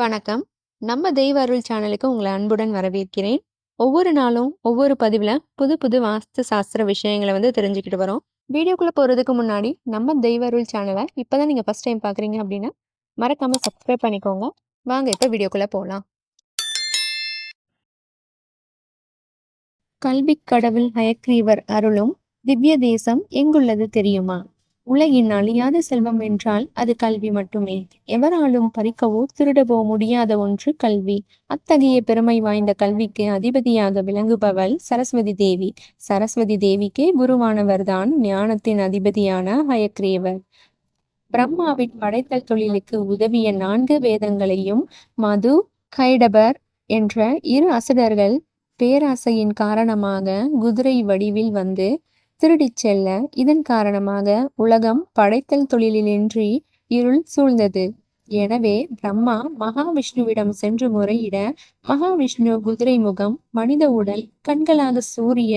வணக்கம். நம்ம தெய்வ அருள் சேனலுக்கு உங்களை அன்புடன் வரவேற்கிறேன். ஒவ்வொரு நாளும் ஒவ்வொரு பதிவில் புது புது வாஸ்து சாஸ்திர விஷயங்களை வந்து தெரிஞ்சுக்கிட்டு வரோம். வீடியோக்குள்ளே போகிறதுக்கு முன்னாடி நம்ம தெய்வ அருள் சேனலை இப்போ தான் நீங்கள் ஃபஸ்ட் டைம் பார்க்குறீங்க அப்படின்னா மறக்காமல் சப்ஸ்கிரைப் பண்ணிக்கோங்க. வாங்க இப்போ வீடியோக்குள்ளே போகலாம் கல்வி கடவுள் ஹயக்ரீவர் அருளும் திவ்ய தேசம் எங்குள்ளது தெரியுமா? உலகின் அழியாத செல்வம் என்றால் அது கல்வி மட்டுமே. எவராலும் பறிக்கவோ திருடவோ முடியாத ஒன்று கல்வி. அத்தகைய பெருமை வாய்ந்த கல்விக்கு அதிபதியாக விளங்குபவள் சரஸ்வதி தேவி. சரஸ்வதி தேவிக்கே குருவானவர்தான் ஞானத்தின் அதிபதியான ஹயக்ரீவர். பிரம்மாவின் படைத்தல் தொழிலுக்கு உதவிய நான்கு வேதங்களையும் மது கைடபர் என்ற இரு அசடர்கள் பேராசையின் காரணமாக குதிரை வடிவில் வந்து திருடிச் செல்ல இதன் காரணமாக உலகம் படைத்தல் தொழிலின்றி இருள் சூழ்ந்தது. எனவே பிரம்மா மகாவிஷ்ணுவிடம் சென்று முறையிட மகாவிஷ்ணு குதிரை முகம் மனித உடல் கண்களாக சூரிய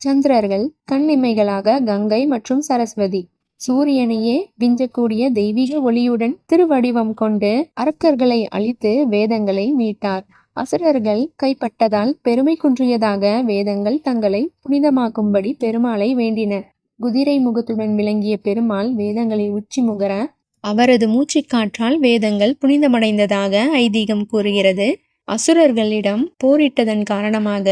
சந்திரர்கள் கண்ணிமைகளாக கங்கை மற்றும் சரஸ்வதி. சூரியனையே விஞ்சக்கூடிய தெய்வீக ஒளியுடன் திருவடிவம் கொண்டு அரக்கர்களை அழித்து வேதங்களை மீட்டார். அசுரர்கள் கைப்பட்டதால் பெருமை குன்றியதாக வேதங்கள் தங்களை புனிதமாக்கும்படி பெருமாளை வேண்டின. குதிரை முகத்துடன் விளங்கிய பெருமாள் வேதங்களை உச்சி முகர அவரது மூச்சுக்காற்றால் வேதங்கள் புனிதமடைந்ததாக ஐதீகம் கூறுகிறது. அசுரர்களிடம் போரிட்டதன் காரணமாக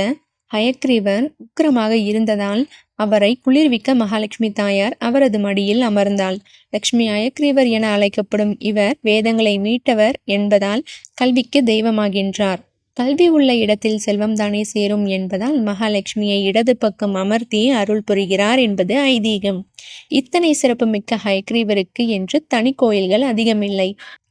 ஹயக்ரீவர் உக்கிரமாக இருந்ததால் அவரை குளிர்விக்க மகாலட்சுமி தாயார் அவரது மடியில் அமர்ந்தாள். லட்சுமி அயக்ரீவர் என அழைக்கப்படும் இவர் வேதங்களை மீட்டவர் என்பதால் கல்விக்கு தெய்வமாகின்றார். கல்வி உள்ள இடத்தில் செல்வம் தானே சேரும் என்பதால் மகாலட்சுமியை இடது பக்கம் அமர்த்தி அருள் புரிகிறார் என்பது ஐதீகம். இத்தனை சிறப்புமிக்க ஹைக்ரீவருக்கு என்று தனி கோயில்கள் அதிகமில்லை.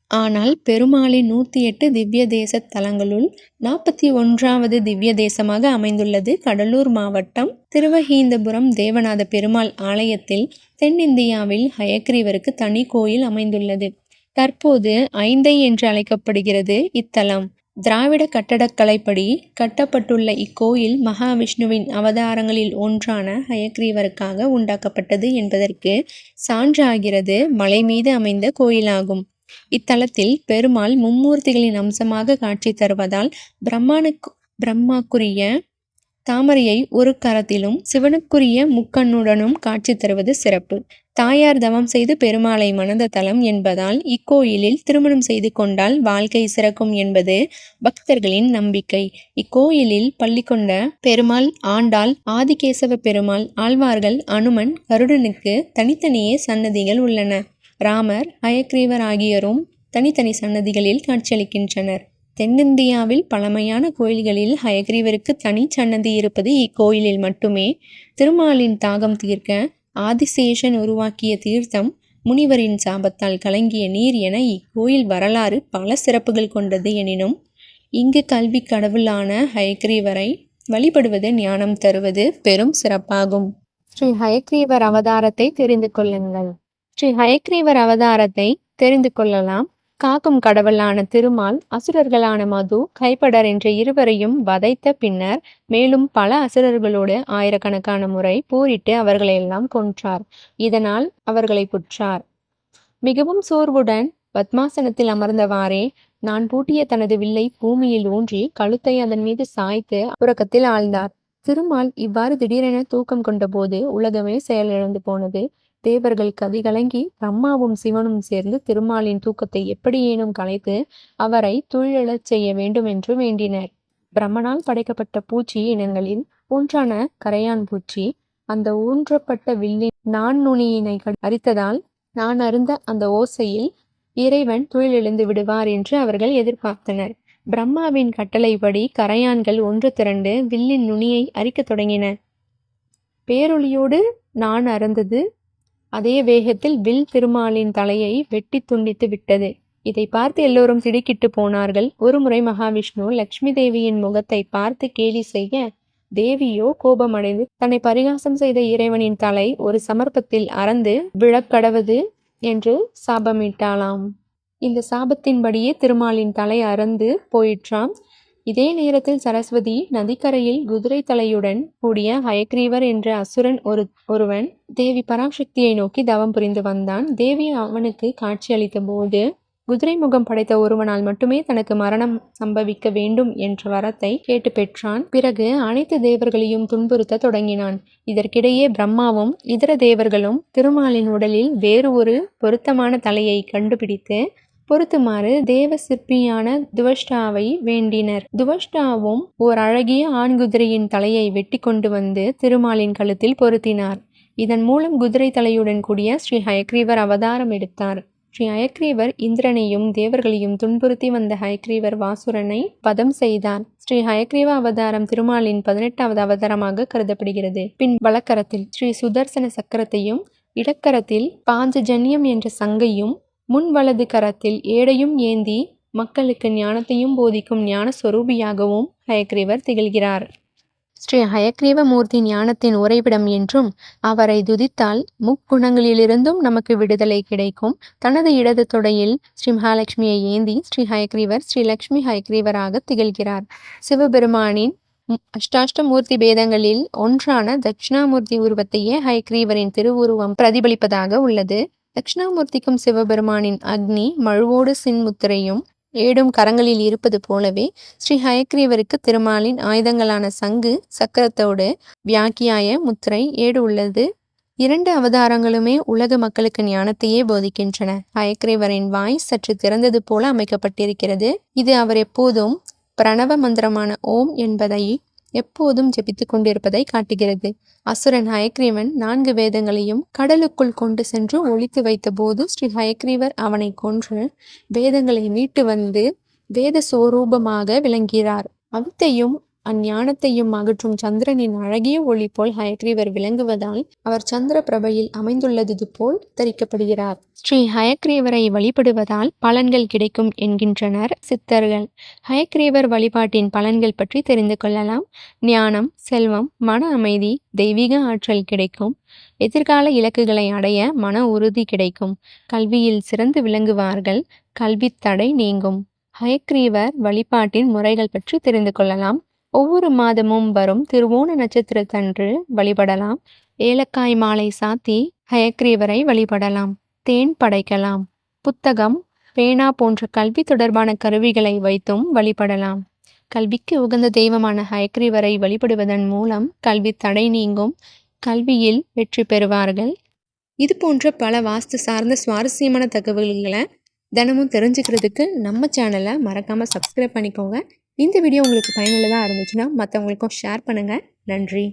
ஆனால் பெருமாளின் நூற்றி எட்டு திவ்ய தேச தலங்களுள் நாற்பத்தி ஒன்றாவது திவ்ய தேசமாக அமைந்துள்ளது கடலூர் மாவட்டம் திருவஹீந்தபுரம் தேவநாத பெருமாள் ஆலயத்தில் தென்னிந்தியாவில் ஹயக்ரீவருக்கு தனி கோயில் அமைந்துள்ளது. தற்போது ஐந்தை என்று அழைக்கப்படுகிறது இத்தலம். திராவிட கட்டடக்கலைப்படி கட்டப்பட்டுள்ள இக்கோயில் மகாவிஷ்ணுவின் அவதாரங்களில் ஒன்றான ஹயக்ரீவருக்காக உண்டாக்கப்பட்டது என்பதற்கு சான்றாகிறது மலை மீது அமைந்த கோயிலாகும். இத்தலத்தில் பெருமாள் மும்மூர்த்திகளின் அம்சமாக காட்சி தருவதால் பிரம்மானுக்கு பிரம்மாக்குரிய தாமரையை ஒரு கரத்திலும் சிவனுக்குரிய முக்கண்ணுடனும் காட்சி தருவது சிறப்பு. தாயார் தவம் செய்து பெருமாளை மணந்த தலம் என்பதால் இக்கோயிலில் திருமணம் செய்து கொண்டால் வாழ்க்கை சிறக்கும் என்பது பக்தர்களின் நம்பிக்கை. இக்கோயிலில் பள்ளி கொண்ட பெருமாள் ஆண்டாள் ஆதிகேசவ பெருமாள் ஆழ்வார்கள் அனுமன் கருடனுக்கு தனித்தனியே சன்னதிகள் உள்ளன. ராமர் அயக்ரீவர் ஆகியோரும் தனித்தனி சன்னதிகளில் காட்சியளிக்கின்றனர். தென்னிந்தியாவில் பழமையான கோயில்களில் ஹயக்ரீவருக்கு தனி சன்னதி இருப்பது இக்கோயிலில் மட்டுமே. திருமாலின் தாகம் தீர்க்க ஆதிசேஷன் உருவாக்கிய தீர்த்தம் முனிவரின் சாபத்தால் கலங்கிய நீர் என இக்கோயில் வரலாறு பல சிறப்புகள் கொண்டது எனினும் இங்கு கல்வி கடவுளான ஹயக்ரீவரை வழிபடுவது ஞானம் தருவது பெரும் சிறப்பாகும். ஸ்ரீ ஹயக்ரீவர் அவதாரத்தை தெரிந்து கொள்ளுங்கள். ஸ்ரீ ஹயக்ரீவர் அவதாரத்தை தெரிந்து கொள்ளலாம். காக்கும் கடவுளான திருமால் அசுரர்களான மது கைப்படர் என்ற இருவரையும் வதைத்த பின்னர் மேலும் பல அசுரர்களோடு ஆயிரக்கணக்கான முறை போரிட்டு அவர்களையெல்லாம் கொன்றார். இதனால் அவர்களை புற்றார். மிகவும் சோர்வுடன் பத்மாசனத்தில் அமர்ந்தவாறே நான் பூட்டிய தனது வில்லை பூமியில் ஊன்றி கழுத்தை அதன் மீது சாய்த்து உறக்கத்தில் ஆழ்ந்தார். திருமால் இவ்வாறு திடீரென தூக்கம் கொண்டபோது உலகமே செயலிழந்து போனது. தேவர்கள் கதிகலங்கி பிரம்மாவும் சிவனும் சேர்ந்து திருமாலின் தூக்கத்தை எப்படியேனும் கலைத்து அவரை துயிலெழச் செய்ய வேண்டும் என்று வேண்டினர். பிரம்மனால் படைக்கப்பட்ட பூச்சி இனங்களில் ஒன்றான கரையான் பூச்சி அந்த ஊன்றப்பட்ட வில்லின் நான் நுனியினை அரித்ததால் நான் அருந்த அந்த ஓசையில் இறைவன் துயிலெழுந்து விடுவார் என்று அவர்கள் எதிர்பார்த்தனர். பிரம்மாவின் கட்டளைப்படி கரையான்கள் ஒன்று திரண்டு வில்லின் நுனியை அரிக்கத் தொடங்கின. பேரொளியோடு நான் அறந்தது அதே வேகத்தில் வில் திருமாலின் தலையை வெட்டி துண்டித்து விட்டது. இதை பார்த்து எல்லோரும் திடுக்கிட்டு போனார்கள். ஒருமுறை மகாவிஷ்ணு லக்ஷ்மி தேவியின் முகத்தை பார்த்து கேலி செய்ய தேவியோ கோபமடைந்து தன்னை பரிகாசம் செய்த இறைவனின் தலை ஒரு சமர்ப்பத்தில் அறந்து விழக்கடவது என்று சாபமிட்டாளாம். இந்த சாபத்தின்படியே திருமாலின் தலை அறந்து போயிற்றாம். இதே நேரத்தில் சரஸ்வதி நதிக்கரையில் குதிரை தலையுடன் கூடிய ஹயக்ரீவர் என்ற அசுரன் ஒரு ஒருவன் தேவி பராசக்தியை நோக்கி தவம் புரிந்து வந்தான். தேவி அவனுக்கு காட்சியளித்த போது குதிரை முகம் படைத்த ஒருவனால் மட்டுமே தனக்கு மரணம் சம்பவிக்க வேண்டும் என்ற வரத்தை கேட்டு பெற்றான். பிறகு அனைத்து தேவர்களையும் துன்புறுத்த தொடங்கினான். இதற்கிடையே பிரம்மாவும் இதர தேவர்களும் திருமாலின் உடலில் வேறு ஒரு பொருத்தமான தலையை கண்டுபிடித்து பொருத்துமாறு தேவ சிற்பியான துவஷ்டாவை வேண்டினர். துவஷ்டாவும் ஓர் அழகிய ஆண் குதிரையின் தலையை வெட்டி கொண்டு வந்து திருமாலின் கழுத்தில் பொருத்தினார். இதன் மூலம் குதிரை தலையுடன் கூடிய ஸ்ரீ ஹயக்ரீவர் அவதாரம் எடுத்தார். ஸ்ரீ ஹயக்ரீவர் இந்திரனையும் தேவர்களையும் துன்புறுத்தி வந்த ஹயக்ரீவர் வாசுரனை பதம் செய்தார். ஸ்ரீ ஹயக்ரீவ அவதாரம் திருமாலின் பதினெட்டாவது அவதாரமாக கருதப்படுகிறது. பின் வலக்கரத்தில் ஸ்ரீ சுதர்சன சக்கரத்தையும் இடக்கரத்தில் பாஞ்சஜன்யம் என்ற சங்கையும் முன் வலது கரத்தில் ஏடையும் ஏந்தி மக்களுக்கு ஞானத்தையும் போதிக்கும் ஞான சொரூபியாகவும் ஹயக்ரீவர் திகழ்கிறார். ஸ்ரீ ஹயக்ரீவ மூர்த்தி ஞானத்தின் உறைவிடம் என்றும் அவரை துதித்தால் முக்குணங்களிலிருந்தும் நமக்கு விடுதலை கிடைக்கும். தனது இடது தொடையில் ஸ்ரீ மகாலட்சுமியை ஏந்தி ஸ்ரீ ஹயக்ரீவர் ஸ்ரீ லக்ஷ்மி ஹயக்ரீவராக திகழ்கிறார். சிவபெருமானின் அஷ்டாஷ்டமூர்த்தி பேதங்களில் ஒன்றான தட்சிணாமூர்த்தி உருவத்தையே ஹயக்ரீவரின் திருவுருவம் பிரதிபலிப்பதாக உள்ளது. தட்சிணாமூர்த்திக்கும் சிவபெருமானின் அக்னி மழுவோடு சின்முத்திரையும் ஏடும் கரங்களில் இருப்பது போலவே ஸ்ரீ ஹயக்ரீவருக்கு திருமாலின் ஆயுதங்களான சங்கு சக்கரத்தோடு வியாக்கியாய முத்திரை ஏடு உள்ளது. இரண்டு அவதாரங்களுமே உலக மக்களுக்கு ஞானத்தையே போதிக்கின்றன. ஹயக்ரீவரின் வாய் சற்று திறந்தது போல அமைக்கப்பட்டிருக்கிறது. இது அவர் எப்போதும் பிரணவ மந்திரமான ஓம் என்பதை எப்போதும் ஜெபித்து கொண்டிருப்பதை காட்டுகிறது. அசுரன் ஹயக்ரீவன் நான்கு வேதங்களையும் கடலுக்குள் கொண்டு சென்று ஒழித்து வைத்தபோது ஸ்ரீ ஹயக்ரீவர் அவனை கொன்று வேதங்களை மீட்டு வந்து வேத சோரூபமாக விளங்குகிறார். அவித்தையும் அஞ்ஞானத்தையும் அகற்றும் சந்திரனின் அழகிய ஒளி போல் ஹயக்ரீவர் விளங்குவதால் அவர் சந்திர பிரபையில் அமைந்துள்ளது போல் தரிக்கப்படுகிறார். ஸ்ரீ ஹயக்ரீவரை வழிபடுவதால் பலன்கள் கிடைக்கும் என்கின்றனர் சித்தர்கள். ஹயக்ரீவர் வழிபாட்டின் பலன்கள் பற்றி தெரிந்து கொள்ளலாம். ஞானம் செல்வம் மன அமைதி தெய்வீக ஆற்றல் கிடைக்கும். எதிர்கால இலக்குகளை அடைய மன உறுதி கிடைக்கும். கல்வியில் சிறந்து விளங்குவார்கள். கல்வி தடை நீங்கும். ஹயக்ரீவர் வழிபாட்டின் முறைகள் பற்றி தெரிந்து கொள்ளலாம். ஒவ்வொரு மாதமும் வரும் திருவோண நட்சத்திரத்தன்று வழிபடலாம். ஏலக்காய் மாலை சாத்தி ஹயக்ரீவரை வழிபடலாம். தேன் படைக்கலாம். புத்தகம் பேனா போன்ற கல்வி தொடர்பான கருவிகளை வைத்தும் வழிபடலாம். கல்விக்கு உகந்த தெய்வமான ஹயக்ரீவரை வழிபடுவதன் மூலம் கல்வி தடை நீங்கும். கல்வியில் வெற்றி பெறுவார்கள். இது போன்ற பல வாஸ்து சார்ந்த சுவாரஸ்யமான தகவல்களை தினமும் தெரிஞ்சுக்கிறதுக்கு நம்ம சேனலை மறக்காமல் சப்ஸ்கிரைப் பண்ணிக்கோங்க. இந்த வீடியோ உங்களுக்கு பயனுள்ளதாக இருந்துச்சுன்னா மற்றவங்களுக்கும் ஷேர் பண்ணுங்கள் நன்றி.